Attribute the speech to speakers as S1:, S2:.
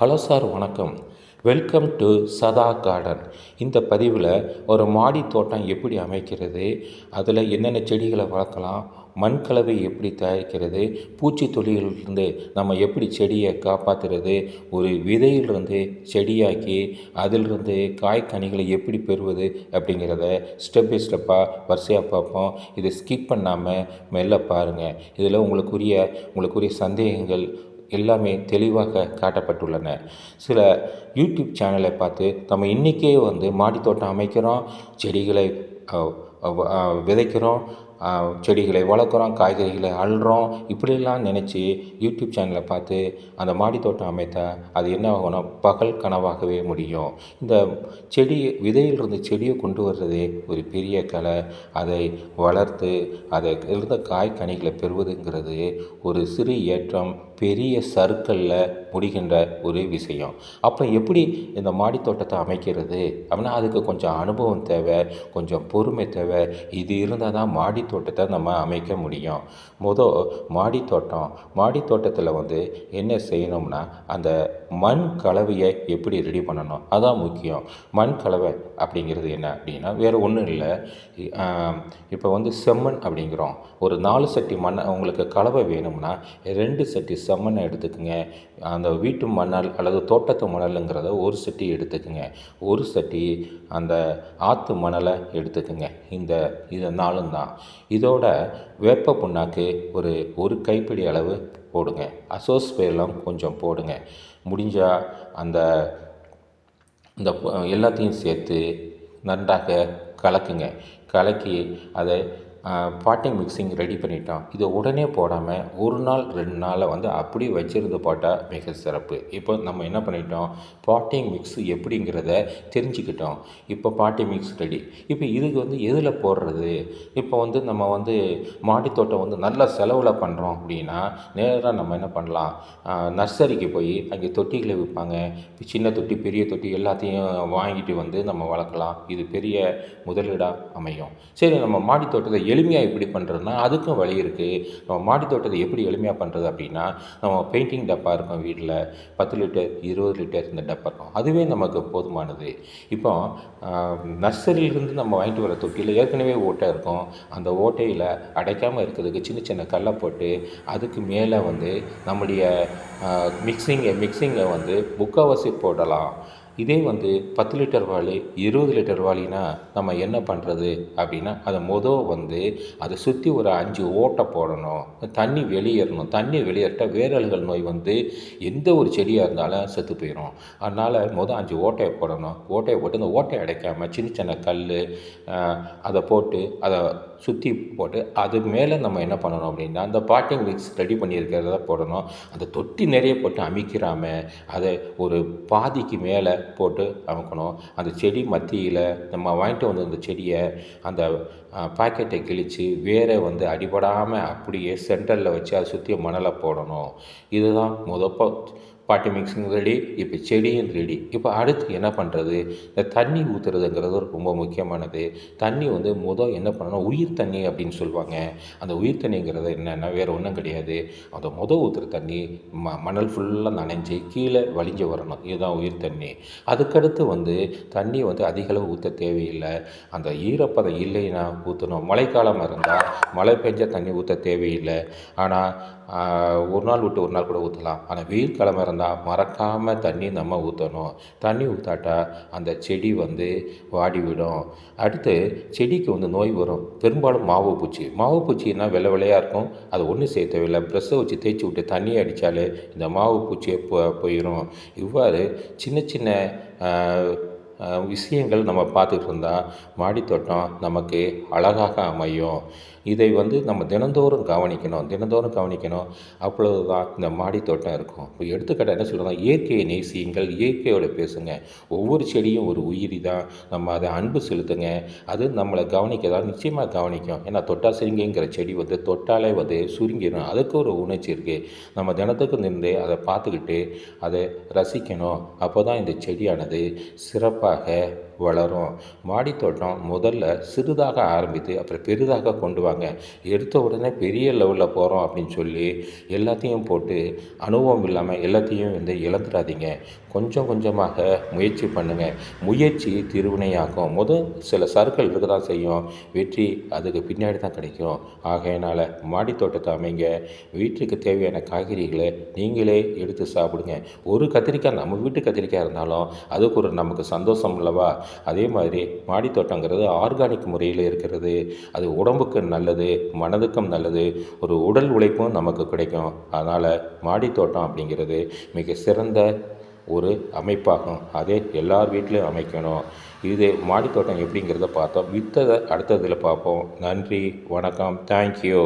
S1: Hello sir வணக்கம். Welcome to Sadha garden இந்த பதிவில் ஒரு மாடி தோட்டம் எப்படி அமைக்கிறது அதில் என்னென்ன செடிகளை வளர்க்கலாம் மண் கலவை எப்படி தயாரிக்கிறது பூச்சி தொழிலிருந்து நம்ம எப்படி செடியை காப்பாற்றுறது ஒரு விதையிலிருந்து செடியாக்கி அதிலிருந்து காய்கனிகளை எப்படி பெறுவது அப்படிங்கிறத ஸ்டெப் பை ஸ்டெப்பாக வரிசையாக பார்ப்போம். இதை ஸ்கிப் பண்ணாமல் மெல்ல பாருங்கள் இதில் உங்களுக்குரிய உங்களுக்குரிய சந்தேகங்கள் எல்லாமே தெளிவாக காட்டப்பட்டுள்ளன. சில யூடியூப் சேனலை பார்த்து நம்ம இன்றைக்கே வந்து மாடித்தோட்டம் அமைக்கிறோம் செடிகளை விதைக்கிறோம் செடிகளை வளர்க்குறோம் காய்கறிகளை அள்ளுறோம். இப்படியெல்லாம் நினச்சி யூடியூப் சேனலை பார்த்து அந்த மாடித்தோட்டம் அமைத்தால் அது என்ன ஆகும்னா பகல் கனவாகவே முடியும். இந்த செடி விதையிலிருந்து செடியை கொண்டு வர்றதே ஒரு பெரிய கலை. அதை வளர்த்து அதை இருந்த காய் கனிகளை பெறுவதுங்கிறது ஒரு சிறு ஏற்றம். பெரிய சர்க்கிளில் முடிகின்ற ஒரு விஷயம். அப்போ எப்படி இந்த மாடித்தோட்டத்தை அமைக்கிறது? அப்படின்னா அதுக்கு கொஞ்சம் அனுபவம் தேவை கொஞ்சம் பொறுமை தேவை. இது இருந்தால் தான் மாடித்தோட்டத்தை நம்ம அமைக்க முடியும். மொதல் மாடித்தோட்டம் மாடித்தோட்டத்தில் வந்து என்ன செய்யணும்னா அந்த மண் கலவையை எப்படி ரெடி பண்ணணும்? அதான் முக்கியம். மண் கலவை அப்படிங்கிறது என்ன அப்படின்னா வேறு ஒன்றும் இல்லை. இப்போ வந்து செம்மண் அப்படிங்கிறோம். ஒரு நாலு சட்டி மண் உங்களுக்கு கலவை வேணும்னா ரெண்டு சட்டி செம்மண்ணை எடுத்துக்கோங்க. அந்த வீட்டு மணல் அல்லது தோட்டத்து மணலுங்கிறத ஒரு சட்டி எடுத்துக்கோங்க. ஒரு சட்டி அந்த ஆற்று மணலை எடுத்துக்கோங்க. இந்த இது நாளும் தான். இதோட வேப்ப புண்ணாக்கு ஒரு ஒரு கைப்பிடி அளவு போடுங்க. அசோஸ்பேலம் கொஞ்சம் போடுங்க. முடிஞ்சால் அந்த இந்த எல்லாத்தையும் சேர்த்து நன்றாக கலக்குங்க. கலக்கி அதை பாட்டிங் மிக்சிங் ரெடி பண்ணிட்டோம் இதை உடனே போடாமல் ஒரு நாள் ரெண்டு நாளை வந்து அப்படி வச்சிருந்து போட்டால் மிக சிறப்பு. இப்போ நம்ம என்ன பண்ணிட்டோம்? பாட்டிங் மிக்ஸ் எப்படிங்கிறத தெரிஞ்சுக்கிட்டோம். இப்போ பாட்டிங் மிக்ஸ் ரெடி. இப்போ இதுக்கு வந்து எதில் போடுறது? இப்போ வந்து நம்ம வந்து மாடித்தோட்டம் வந்து நல்ல செலவில் பண்ணுறோம் அப்படின்னா நேராக நம்ம என்ன பண்ணலாம்? நர்சரிக்கு போய் அங்கே தொட்டிகளை விற்பாங்க. சின்ன தொட்டி பெரிய தொட்டி எல்லாத்தையும் வாங்கிட்டு வந்து நம்ம வளர்க்கலாம். இது பெரிய முதலீடாக அமையும். சரி நம்ம மாடித் தோட்டத்தை எளிமையாக எப்படி பண்ணுறதுனா அதுக்கும் வழி இருக்குது நம்ம மாடித் தோட்டத்தை எப்படி எளிமையாக பண்ணுறது அப்படின்னா நம்ம பெயிண்டிங் டப்பா இருக்கும் வீட்டில் பத்து லிட்டர் இருபது லிட்டர் இந்த டப்பா இருக்கும். அதுவே நமக்கு போதுமானது. இப்போ நர்சரியிலிருந்து நம்ம வாங்கிட்டு வர தொட்டியில் ஏற்கனவே ஓட்டை இருக்கும். அந்த ஓட்டையில் அடைக்காமல் இருக்கிறதுக்கு சின்ன சின்ன கல்லை போட்டு அதுக்கு மேலே வந்து நம்முடைய மிக்சிங்கை மிக்சிங்கை வந்து முக்கால்வாசி போடலாம். இதே வந்து பத்து லிட்டர் வாளி இருபது லிட்டர் வாளினா நம்ம என்ன பண்ணுறது அப்படின்னா அதை மொதல் வந்து அதை சுற்றி ஒரு அஞ்சு ஓட்டை போடணும். தண்ணி வெளியேறணும். தண்ணி வெளியேறிட்டா வேரல்கள் நோய் வந்து எந்த ஒரு செடியாக இருந்தாலும் செத்து போயிடும் அதனால் மொதல் அஞ்சு ஓட்டையை போடணும். ஓட்டையை போட்டு அந்த ஓட்டையை அடைக்காமல் சின்ன சின்ன கல் அதை போட்டு அதை சுற்றி போட்டு அது மேலே நம்ம என்ன பண்ணணும் அப்படின்னா அந்த பாட்டிங் மிக்ஸ் ரெடி பண்ணியிருக்கிறத போடணும். அந்த தொட்டி நிறைய போட்டு அமைக்கிறாம அதை ஒரு பாதிக்கு மேலே போட்டு அமைக்கணும். அந்த செடி மத்தியில் நம்ம வாங்கிட்டு வந்த அந்த செடியை அந்த பாக்கெட்டை கிழித்து வேரை வந்து அடிபடாமல் அப்படியே சென்டரில் வச்சு அதை சுற்றி மணலை போடணும். இதுதான் முதப்போ பாட்டி மிக்சிங் ரெடி இப்போ செடியும் ரெடி. இப்போ அடுத்து என்ன பண்ணுறது இந்த தண்ணி ஊற்றுறதுங்கிறது ரொம்ப முக்கியமானது. தண்ணி வந்து முதல் என்ன பண்ணணும்? உயிர் தண்ணி அப்படின்னு சொல்லுவாங்க. அந்த உயிர் தண்ணிங்கிறது என்னென்னா வேறு ஒன்றும் கிடையாது. அந்த முதல் ஊற்றுற தண்ணி ம மணல் ஃபுல்லாக நனைஞ்சு கீழே வழிஞ்சு வரணும். இதுதான் உயிர் தண்ணி. அதுக்கடுத்து வந்து தண்ணி வந்து அதிகளவு ஊற்ற தேவையில்லை. அந்த ஈரப்பதம் இல்லைன்னா ஊற்றணும் மழைக்காலமாக இருந்தால் மழை பெஞ்ச தண்ணி ஊற்ற தேவையில்லை. ஆனால் ஒரு நாள் விட்டு ஒரு நாள் கூட ஊற்றலாம் ஆனால் வெயில் கிழமை இருந்தால் மறக்காமல் தண்ணி நம்ம ஊற்றணும் தண்ணி ஊற்றாட்டா அந்த செடி வந்து வாடிவிடும். அடுத்து செடிக்கு வந்து நோய் வரும். பெரும்பாலும் மாவு பூச்சி மாவு பூச்சின்னா வெள்ளை வெள்ளையாக இருக்கும். அது ஒன்றும் செய்ய தேவையில்லை. ப்ரெஷ்ஷை வச்சு தேய்ச்சி விட்டு தண்ணி அடித்தாலே இந்த மாவு பூச்சியை போ போயிடும் இவ்வாறு சின்ன சின்ன விஷயங்கள் நம்ம பார்த்துட்டு இருந்தால் மாடித்தோட்டம் நமக்கு அழகாக அமையும். இதை வந்து நம்ம தினந்தோறும் கவனிக்கணும் தினந்தோறும் கவனிக்கணும். அப்பொழுது தான் இந்த மாடித்தோட்டம் இருக்கும். இப்போ எடுத்துக்கிட்ட என்ன சொல்கிறோம் இயற்கையை நேசியுங்கள் இயற்கையோட பேசுங்க. ஒவ்வொரு செடியும் ஒரு உயிரி தான். நம்ம அதை அன்பு செலுத்துங்க. அது நம்மளை கவனிக்க தான் நிச்சயமாக கவனிக்கும். ஏன்னா தொட்டா சிறுங்கிங்கிற செடி வந்து தொட்டாலே வந்து சுருங்கிடும் அதுக்கு ஒரு உணர்ச்சி இருக்குது நம்ம தினத்துக்கு நின்று அதை பார்த்துக்கிட்டு அதை ரசிக்கணும். அப்போ தான் இந்த செடியானது சிறப்பாக வளரும். மாடித்தோட்டம் முதல்ல சிறிதாக ஆரம்பித்து அப்புறம் பெரிதாக கொண்டு வாங்க எடுத்த உடனே பெரிய லெவலில் போகிறோம் அப்படின்னு சொல்லி எல்லாத்தையும் போட்டு அனுபவம் இல்லாமல் எல்லாத்தையும் வந்து இழந்துடாதீங்க கொஞ்சம் கொஞ்சமாக முயற்சி பண்ணுங்கள் முயற்சி திருவினையாகும் முதல் சில சறுக்கள் இருக்க தான் செய்யும். வெற்றி அதுக்கு பின்னாடி தான் கிடைக்கும். ஆகையினால் மாடி தோட்டத்தை அமைங்க. வீட்டுக்கு தேவையான காய்கறிகளை நீங்களே எடுத்து சாப்பிடுங்க. ஒரு கத்திரிக்காய் நம்ம வீட்டு கத்திரிக்காய் இருந்தாலும் அதுக்கு ஒரு நமக்கு சந்தோஷம் அல்லவா? அதே மாதிரி மாடி தோட்டங்கிறது ஆர்கானிக் முறையில் இருக்கிறது. அது உடம்புக்கு நல்லது மனதுக்கும் நல்லது ஒரு உடல் உழைப்பும் நமக்கு கிடைக்கும். அதனால் மாடித்தோட்டம் அப்படிங்கிறது மிக சிறந்த ஒரு அமைப்பாகும். அதே எல்லார் வீட்லேயும் அமைக்கணும். இது மாடித்தோட்டம் எப்படிங்கிறத பார்த்தோம். வித்ததை அடுத்ததில் பார்ப்போம். நன்றி வணக்கம். தேங்க்யூ